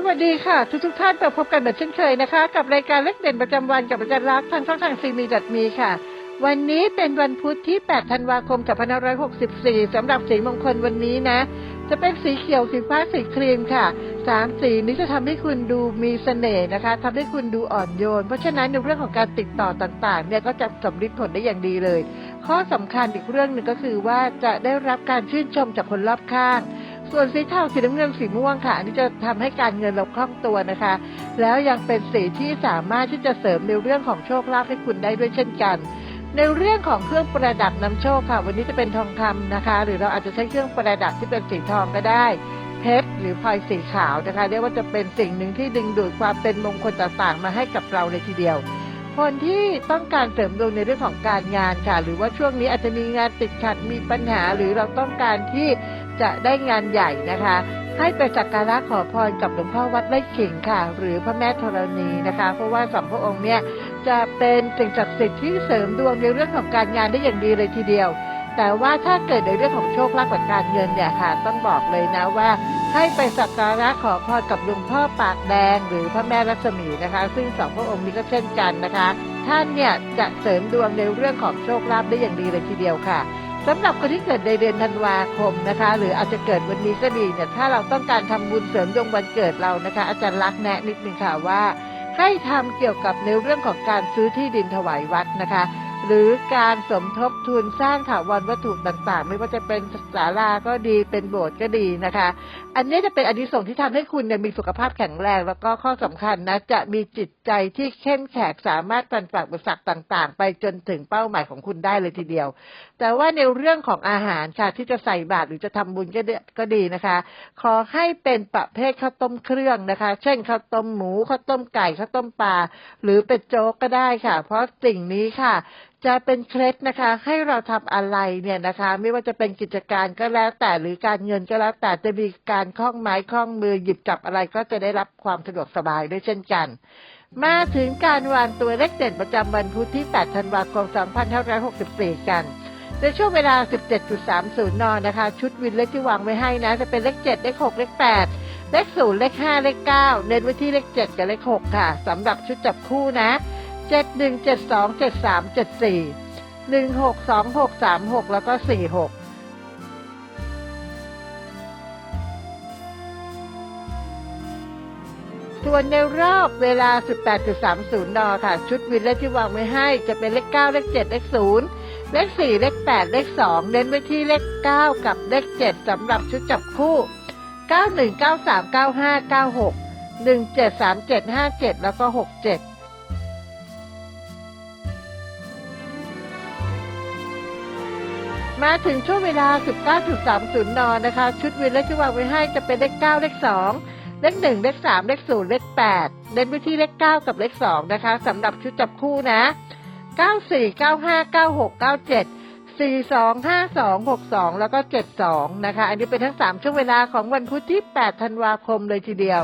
สวัสดีค่ะ ทุกทุกท่านมาพบกันแบบเช่นเคยนะคะ กับรายการเล็กเด่นประจำวันกับอาจารย์รักทางช่องทางซีมีดัดมีค่ะ วันนี้เป็นวันพุธที่ 8 ธันวาคม 2564สำหรับสีมงคลวันนี้นะ จะเป็นสีเขียวสีฟ้าสีครีมค่ะ สามสีนี้จะทำให้คุณดูมีเสน่ห์นะคะทำให้คุณดูอ่อนโยน เพราะฉะนั้นในเรื่องของการติดต่อต่างๆ เนี่ยก็จะสำลิดผลได้อย่างดีเลย ข้อสำคัญอีกเรื่องหนึ่งก็คือว่าจะได้รับการชื่นชมจากคนรอบข้าง ส่วนสีเทาสีน้ำเงินสีม่วงค่ะ อันนี้จะทำให้การเงินเราคล่องตัวนะคะ แล้วยังเป็นสีที่สามารถที่จะเสริมในเรื่องของโชคลาภให้คุณได้ด้วยเช่นกัน ในเรื่องของเครื่องประดับนำโชคค่ะ วันนี้จะเป็นทองคำนะคะ หรือเราอาจจะใช้เครื่องประดับที่เป็นสีทองก็ได้ เพชรหรือพลอยสีขาวนะคะเรียกว่าจะเป็นสิ่งหนึ่งที่ดึงดูดความเป็นมงคลต่างๆ มาให้กับเราเลยทีเดียวคนที่ต้องการเสริมดวงในเรื่องของการงานค่ะ หรือว่าช่วงนี้อาจจะมีงานติดขัดมีปัญหา หรือเราต้องการที่ จะได้งานใหญ่นะคะ ให้ไปสักการะขอพรกับหลวงพ่อวัดไร่ขิงค่ะ หรือพระแม่ธรณีนะคะ เพราะว่าสองพระองค์เนี่ยจะเป็นสิ่งศักดิ์สิทธิ์ที่เสริมดวงในเรื่องของการงานได้อย่างดีเลยทีเดียว แต่ว่าถ้าเกิดในเรื่องของโชคลาภกับการเงินเนี่ยค่ะ ต้องบอกเลยนะว่าให้ไปสักการะขอพรกับหลวงพ่อปากแดง หรือพระแม่รัศมีนะคะ ซึ่งสองพระองค์นี้ก็เช่นกันนะคะ ท่านเนี่ยจะเสริมดวงในเรื่องของโชคลาภได้อย่างดีเลยทีเดียวค่ะ สำหรับคนที่เกิดในเดือนธันวาคมนะคะ หรืออาจจะเกิดวันนี้ก็ดีเนี่ยถ้าเราต้องการทำบุญเสริมดวงวันเกิดเรานะคะ อาจารย์รักแนะนิดนึงค่ะว่า ให้ทำเกี่ยวกับในเรื่องของการซื้อที่ดินถวายวัดนะคะ หรือการสมทบทุนสร้างถาวรวัตถุต่างๆ ไม่ว่าจะเป็นศาลาก็ดีเป็นโบสถ์ก็ดีนะคะ อันนี้จะเป็นอานิสงส์ที่ทำให้คุณเนี่ยมีสุขภาพแข็งแรง แล้วก็ข้อสำคัญนะจะมีจิตใจที่เข้มแข็งสามารถฟันฝ่าอุปสรรคต่างๆ ไปจนถึงเป้าหมายของคุณได้เลยทีเดียว แต่ว่าในเรื่องของอาหารค่ะที่จะใส่บาตรหรือจะทำบุญก็ก็ดีนะคะ ขอให้เป็นประเภทข้าวต้มเครื่องนะคะ เช่นข้าวต้มหมูข้าวต้มไก่ข้าวต้มปลาหรือเป็นโจ๊กก็ได้ค่ะ เพราะสิ่งนี้ค่ะจะเป็นเคล็ดนะคะ ให้เราทำอะไรเนี่ยนะคะ ไม่ว่าจะเป็นกิจการก็แล้วแต่หรือการเงินก็แล้วแต่จะมีการคล้องไม้คล้องมือหยิบจับอะไรก็จะได้รับความสะดวกสบายด้วยเช่นกัน มาถึงการวางตัวเลขเด่นประจำวันพุธที่ 8 ธันวาคม 2564 กันในช่วงเวลา 17.30 น นะคะ ชุดวินเลขที่วางไว้ให้นะ จะเป็นเลข 7 เลข 6 เลข 8 เลข 0 เลข 5 เลข 9 เน้นไว้ที่เลข 7 กับเลข 6 ค่ะสำหรับชุดจับคู่นะ 7 1 7 2 7 3 7 4 1 6 2 6 3 6แล้วก็4 6ส่วนในรอบเวลา 18.30 น ค่ะ ชุดวินเลขที่วางไว้ให้จะเป็นเลข 9 เลข 7 เลข 0 เลข 4 เลข 8 เลข 2 เน้นไว้ที่เลข 9 กับเลข 7สำหรับชุดจับคู่ 91 93 95 96 17 37 57 แล้วก็ 67 มาถึงช่วงเวลา 19.30 น นะคะ ชุดวินเลขที่วางไว้ให้จะเป็นเลข 9 เลข 2 เลข 1 เลข 3 เลข 0 เลข 8 เน้นไปที่เลข 9 กับเลข 2 นะคะสำหรับชุดจับคู่นะ 94 95 96 97 42 52 62 แล้วก็ 72 นะคะ อันนี้เป็นทั้ง 3 ช่วงเวลาของวันพุธที่ 8 ธันวาคมเลยทีเดียว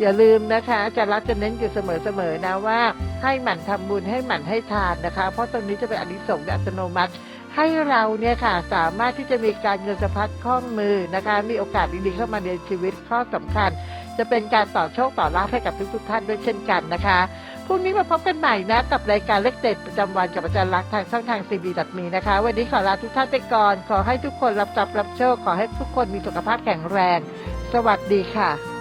อย่าลืมนะคะอาจารย์รักจะเน้นอยู่เสมอๆนะว่าให้หมั่นทำบุญให้หมั่นให้ทานนะคะ เพราะตรงนี้จะเป็นอนิสงส์อัตโนมัติ ให้เราเนี่ยค่ะสามารถที่จะมีการเงินสะพัดคล่องมือนะคะ มีโอกาสดีๆเข้ามาในชีวิตข้อสำคัญ จะเป็นการต่อโชคต่อลาภให้กับทุกๆท่านด้วยเช่นกันนะคะพรุ่งนี้มาพบกันใหม่นะกับรายการเล็กเด็ดประจำวันกับอาจารย์รักษณ์ทางช่องทางซีบีดัดมีนะคะ วันนี้ขอลาทุกท่านไปก่อน ขอให้ทุกคนรับทรัพย์รับโชค ขอให้ทุกคนมีสุขภาพแข็งแรง สวัสดีค่ะ